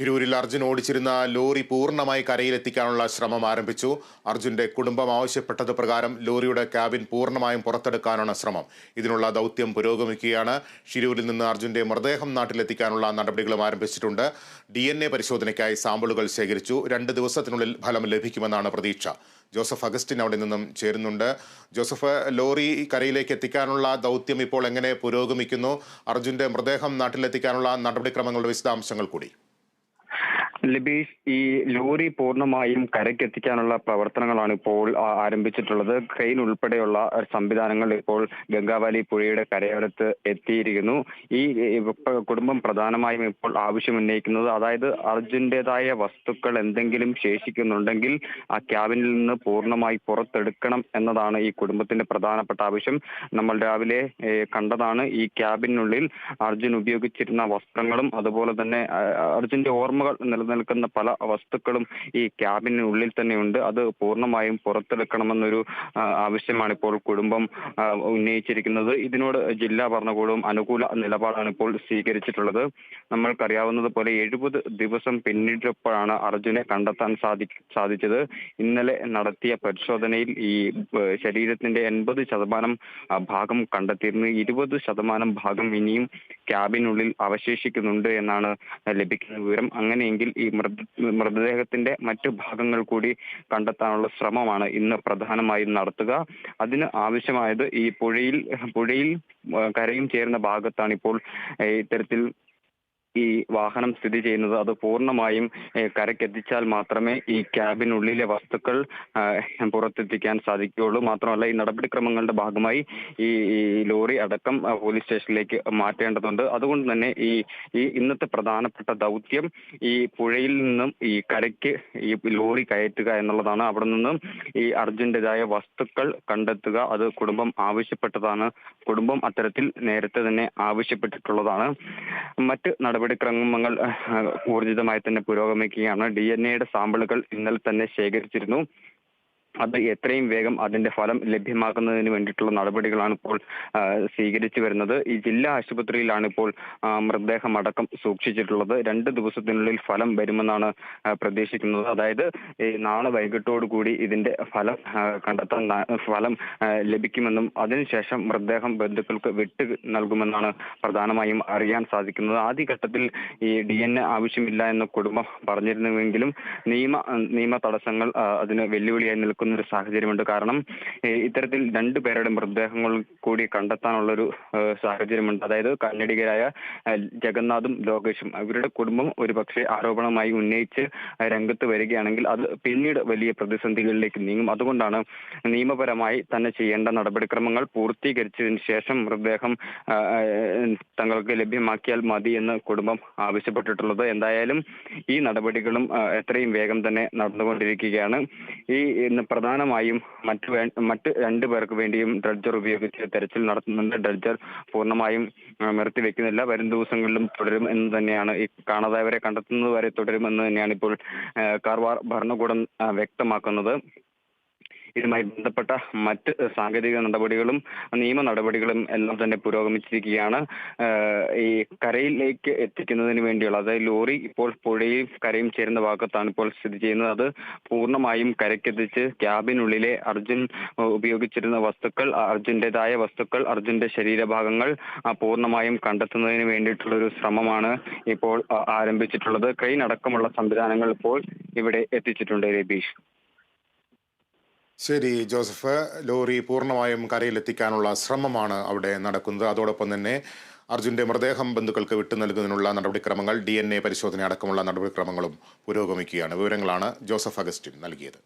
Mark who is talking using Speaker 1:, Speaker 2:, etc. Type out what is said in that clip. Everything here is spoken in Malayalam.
Speaker 1: തിരൂരിൽ അർജുൻ ഓടിച്ചിരുന്ന ലോറി പൂർണമായി കരയിലെത്തിക്കാനുള്ള ശ്രമം ആരംഭിച്ചു. അർജുന്റെ കുടുംബം ആവശ്യപ്പെട്ടത് പ്രകാരം ലോറിയുടെ ക്യാബിൻ പൂർണമായും പുറത്തെടുക്കാനാണ് ശ്രമം. ഇതിനുള്ള ദൗത്യം പുരോഗമിക്കുകയാണ്. ഷിരൂരിൽ നിന്ന് അർജുന്റെ മൃതദേഹം നാട്ടിലെത്തിക്കാനുള്ള നടപടികളും ആരംഭിച്ചിട്ടുണ്ട്. ഡി എൻ എ പരിശോധനയ്ക്കായി സാമ്പിളുകൾ ശേഖരിച്ചു. രണ്ട് ദിവസത്തിനുള്ളിൽ ഫലം ലഭിക്കുമെന്നാണ് പ്രതീക്ഷ. ജോസഫ് അഗസ്റ്റിൻ അവിടെ നിന്നും ചേരുന്നുണ്ട്. ജോസഫ് ലോറി കരയിലേക്ക് എത്തിക്കാനുള്ള ദൗത്യം ഇപ്പോൾ എങ്ങനെ പുരോഗമിക്കുന്നു? അർജുന്റെ മൃതദേഹം നാട്ടിലെത്തിക്കാനുള്ള നടപടിക്രമങ്ങളുടെ വിശദാംശങ്ങൾ കൂടി.
Speaker 2: ലിബീഷ് ഈ ലോറി പൂർണമായും കരയ്ക്കെത്തിക്കാനുള്ള പ്രവർത്തനങ്ങളാണ് ഇപ്പോൾ ആരംഭിച്ചിട്ടുള്ളത്. ക്രെയിൻ ഉൾപ്പെടെയുള്ള സംവിധാനങ്ങൾ ഇപ്പോൾ ഗംഗാവാലി പുഴയുടെ കരയോരത്ത് എത്തിയിരിക്കുന്നു. ഈ കുടുംബം പ്രധാനമായും ഇപ്പോൾ ആവശ്യമുന്നയിക്കുന്നത് അതായത് അർജുന്റെതായ വസ്തുക്കൾ എന്തെങ്കിലും ശേഷിക്കുന്നുണ്ടെങ്കിൽ ആ ക്യാബിനിൽ നിന്ന് പൂർണമായി പുറത്തെടുക്കണം എന്നതാണ് ഈ കുടുംബത്തിന്റെ പ്രധാനപ്പെട്ട ആവശ്യം. നമ്മൾ രാവിലെ കണ്ടതാണ് ഈ ക്യാബിനുള്ളിൽ അർജുൻ ഉപയോഗിച്ചിരുന്ന വസ്ത്രങ്ങളും അതുപോലെ തന്നെ അർജുന്റെ ഓർമ്മകൾ ഓർമ്മകൾ നിലനിൽക്കുന്ന പല വസ്തുക്കളും ഈ ക്യാബിനുള്ളിൽ തന്നെയുണ്ട്. അത് പൂർണമായും പുറത്തെടുക്കണമെന്നൊരു ആവശ്യമാണ് ഇപ്പോൾ കുടുംബം ഉന്നയിച്ചിരിക്കുന്നത്. ഇതിനോട് ജില്ലാ ഭരണകൂടവും അനുകൂല നിലപാടാണ് ഇപ്പോൾ സ്വീകരിച്ചിട്ടുള്ളത്. നമ്മൾക്കറിയാവുന്നത് പോലെ എഴുപത് ദിവസം പിന്നിട്ടപ്പോഴാണ് അർജുനെ കണ്ടെത്താൻ സാധി സാധിച്ചത്. ഇന്നലെ നടത്തിയ പരിശോധനയിൽ ഈ ശരീരത്തിന്റെ എൺപത് ശതമാനം ഭാഗം കണ്ടെത്തിയിരുന്നു. ഇരുപത് ശതമാനം ഭാഗം ഇനിയും ക്യാബിനുള്ളിൽ അവശേഷിക്കുന്നുണ്ട് എന്നാണ് ലഭിക്കുന്ന വിവരം. അങ്ങനെയെങ്കിൽ ഈ മൃത മൃതദേഹത്തിന്റെ മറ്റു ഭാഗങ്ങൾ കൂടി കണ്ടെത്താനുള്ള ശ്രമമാണ് ഇന്ന് പ്രധാനമായും നടത്തുക. അതിന് ആവശ്യമായത് ഈ പുഴയിൽ പുഴയിൽ കരയും ചേർന്ന ഭാഗത്താണ് ഇപ്പോൾ ഇത്തരത്തിൽ ഈ വാഹനം സ്ഥിതി ചെയ്യുന്നത് അത് പൂർണമായും കരക്കെത്തിച്ചാൽ മാത്രമേ ഈ ക്യാബിനുള്ളിലെ വസ്തുക്കൾ പുറത്തെത്തിക്കാൻ സാധിക്കുകയുള്ളൂ. മാത്രമല്ല ഈ നടപടിക്രമങ്ങളുടെ ഭാഗമായി ഈ ലോറി അടക്കം പോലീസ് സ്റ്റേഷനിലേക്ക് മാറ്റേണ്ടതുണ്ട്. അതുകൊണ്ട് തന്നെ ഈ ഈ ഇന്നത്തെ പ്രധാനപ്പെട്ട ദൗത്യം ഈ പുഴയിൽ നിന്നും ഈ കരയ്ക്ക് ഈ ലോറി കയറ്റുക എന്നുള്ളതാണ്. അവിടെ നിന്നും ഈ അർജുന്റെതായ വസ്തുക്കൾ കണ്ടെത്തുക അത് കുടുംബം ആവശ്യപ്പെട്ടതാണ്. കുടുംബം അത്തരത്തിൽ നേരത്തെ തന്നെ ആവശ്യപ്പെട്ടിട്ടുള്ളതാണ്. മറ്റ് നടപടിക്രമങ്ങൾ ഊർജിതമായി തന്നെ പുരോഗമിക്കുകയാണ്. ഡി എൻ എയുടെ സാമ്പിളുകൾ ഇന്നലെ തന്നെ ശേഖരിച്ചിരുന്നു. അത് എത്രയും വേഗം അതിന്റെ ഫലം ലഭ്യമാക്കുന്നതിന് വേണ്ടിയിട്ടുള്ള നടപടികളാണ് ഇപ്പോൾ സ്വീകരിച്ചു വരുന്നത്. ഈ ജില്ലാ ആശുപത്രിയിലാണ് ഇപ്പോൾ മൃതദേഹം അടക്കം സൂക്ഷിച്ചിട്ടുള്ളത്. രണ്ട് ദിവസത്തിനുള്ളിൽ ഫലം വരുമെന്നാണ് പ്രതീക്ഷിക്കുന്നത്. അതായത് നാളെ വൈകിട്ടോടുകൂടി ഇതിന്റെ ഫലം കണ്ടെത്താൻ ഫലം ലഭിക്കുമെന്നും അതിനുശേഷം മൃതദേഹം ബന്ധുക്കൾക്ക് വിട്ട് നൽകുമെന്നാണ് പ്രധാനമായും അറിയാൻ സാധിക്കുന്നത്. ആദ്യഘട്ടത്തിൽ ഈ ഡി എൻ എ ആവശ്യമില്ല എന്ന് കുടുംബം പറഞ്ഞിരുന്നുവെങ്കിലും നിയമ നിയമ തടസ്സങ്ങൾ അതിന് വെല്ലുവിളിയായി നിൽക്കുന്ന. ഒരു സാഹചര്യമുണ്ട്. കാരണം ഇത്തരത്തിൽ രണ്ടു പേരുടെ മൃതദേഹങ്ങൾ കൂടി കണ്ടെത്താനുള്ള ഒരു സാഹചര്യമുണ്ട്. അതായത് കന്നഡികരായ ജഗന്നാഥും ലോകേഷും അവരുടെ കുടുംബം ഒരു പക്ഷേ ആരോപണമായി ഉന്നയിച്ച് രംഗത്ത് വരികയാണെങ്കിൽ അത് പിന്നീട് വലിയ പ്രതിസന്ധികളിലേക്ക് നീങ്ങും. അതുകൊണ്ടാണ് നിയമപരമായി തന്നെ ചെയ്യേണ്ട നടപടിക്രമങ്ങൾ പൂർത്തീകരിച്ചതിന് ശേഷം മൃതദേഹം തങ്ങൾക്ക് ലഭ്യമാക്കിയാൽ മതി എന്ന് കുടുംബം ആവശ്യപ്പെട്ടിട്ടുള്ളത്. എന്തായാലും ഈ നടപടികളും എത്രയും വേഗം തന്നെ നടന്നുകൊണ്ടിരിക്കുകയാണ്. ഈ ഇന്ന് പ്രധാനമായും മറ്റു മറ്റ് രണ്ടു പേർക്ക് വേണ്ടിയും ഡ്രഡ്ജർ ഉപയോഗിച്ച് തെരച്ചിൽ നടത്തുന്നുണ്ട്. ഡ്രഡ്ജർ പൂർണമായും നിർത്തി നിർത്തിവെക്കുന്നില്ല വരും ദിവസങ്ങളിലും തുടരും എന്ന് തന്നെയാണ്. ഈ കാണാതായവരെ കണ്ടെത്തുന്നത് വരെ തുടരും എന്ന് തന്നെയാണ് ഇപ്പോൾ കാർവാർ ഭരണകൂടം വ്യക്തമാക്കുന്നത്. ഇതുമായി ബന്ധപ്പെട്ട മറ്റ് സാങ്കേതിക നടപടികളും നിയമ നടപടികളും എല്ലാം തന്നെ പുരോഗമിച്ചിരിക്കുകയാണ്. ഈ കരയിലേക്ക് എത്തിക്കുന്നതിന് വേണ്ടിയുള്ള അതായത് ലോറി ഇപ്പോൾ പുഴയും കരയും ചേരുന്ന ഭാഗത്താണ് ഇപ്പോൾ സ്ഥിതി ചെയ്യുന്നത്. അത് പൂർണമായും കരയ്ക്കെത്തിച്ച് ക്യാബിനുള്ളിലെ അർജുൻ ഉപയോഗിച്ചിരുന്ന വസ്തുക്കൾ അർജുന്റെതായ വസ്തുക്കൾ അർജുന്റെ ശരീരഭാഗങ്ങൾ പൂർണമായും കണ്ടെത്തുന്നതിന് വേണ്ടിയിട്ടുള്ള ഒരു ശ്രമമാണ് ഇപ്പോൾ ആരംഭിച്ചിട്ടുള്ളത്. ക്രെയിൻ അടക്കമുള്ള സംവിധാനങ്ങൾ ഇപ്പോൾ ഇവിടെ എത്തിച്ചിട്ടുണ്ട് രബീഷ്
Speaker 1: ശരി ജോസഫ്. ലോറി പൂർണമായും കരയിലെത്തിക്കാനുള്ള ശ്രമമാണ് അവിടെ നടക്കുന്നത്. അതോടൊപ്പം തന്നെ അർജുന്റെ മൃതദേഹം ബന്ധുക്കൾക്ക് വിട്ടു നൽകുന്നതിനുള്ള നടപടിക്രമങ്ങൾ ഡി എൻ എ പരിശോധന അടക്കമുള്ള നടപടിക്രമങ്ങളും പുരോഗമിക്കുകയാണ്. വിവരങ്ങളാണ് ജോസഫ് അഗസ്റ്റിൻ നൽകിയത്.